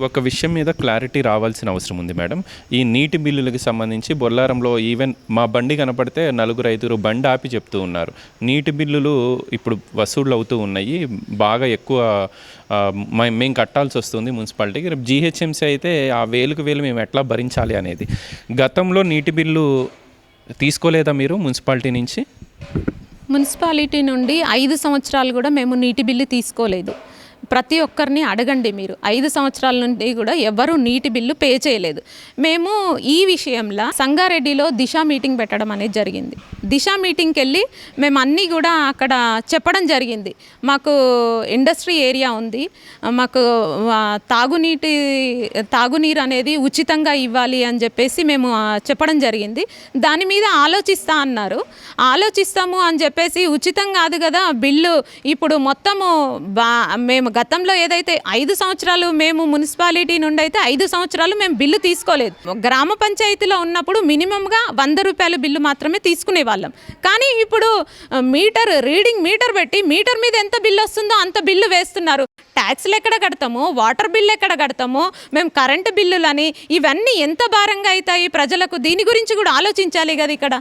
ఒక విషయం మీద క్లారిటీ రావాల్సిన అవసరం ఉంది మేడం. ఈ నీటి బిల్లులకి సంబంధించి బొల్లారంలో ఈవెన్ మా బండి కనపడితే నలుగురు ఐదుగురు బండి ఆపి చెప్తూ ఉన్నారు. నీటి బిల్లులు ఇప్పుడు వసూళ్ళు అవుతూ ఉన్నాయి. బాగా ఎక్కువ మ- మేము కట్టాల్సి వస్తుంది మున్సిపాలిటీకి. రేపు జీహెచ్ఎంసీ అయితే ఆ వేలుకు వేలు మేము ఎట్లా భరించాలి అనేది. గతంలో నీటి బిల్లు తీసుకోలేదా మీరు మున్సిపాలిటీ నుంచి? మున్సిపాలిటీ నుండి ఐదు సంవత్సరాలు కూడా మేము నీటి బిల్లు తీసుకోలేదు. ప్రతి ఒక్కరిని అడగండి మీరు. ఐదు సంవత్సరాల నుండి కూడా ఎవరు నీటి బిల్లు పే చేయలేదు. మేము ఈ విషయంలో సంగారెడ్డిలో దిశ మీటింగ్ పెట్టడం అనేది జరిగింది. దిశ మీటింగ్కి వెళ్ళి మేము అన్నీ కూడా అక్కడ చెప్పడం జరిగింది. మాకు ఇండస్ట్రీ ఏరియా ఉంది. మాకు తాగునీటి తాగునీరు అనేది ఉచితంగా ఇవ్వాలి అని చెప్పేసి మేము చెప్పడం జరిగింది. దాని మీద ఆలోచిస్తా అన్నారు. ఆలోచిస్తాము అని చెప్పేసి ఉచితం కాదు కదా బిల్లు ఇప్పుడు మొత్తము బా మేము గతంలో ఏదైతే ఐదు సంవత్సరాలు మేము మున్సిపాలిటీ నుండి అయితే ఐదు సంవత్సరాలు మేము బిల్లు తీసుకోలేదు. గ్రామ పంచాయతీలో ఉన్నప్పుడు మినిమంగా వంద రూపాయల బిల్లు మాత్రమే తీసుకునే వాళ్ళం. కానీ ఇప్పుడు మీటర్ రీడింగ్ మీటర్ పెట్టి మీటర్ మీద ఎంత బిల్లు వస్తుందో అంత బిల్లు వేస్తున్నారు. ట్యాక్స్లు ఎక్కడ కడతాము? వాటర్ బిల్ ఎక్కడ కడతాము? మేము కరెంటు బిల్లులని ఇవన్నీ ఎంత భారంగా అవుతాయి? ప్రజలకు దీని గురించి కూడా ఆలోచించాలి కదా ఇక్కడ.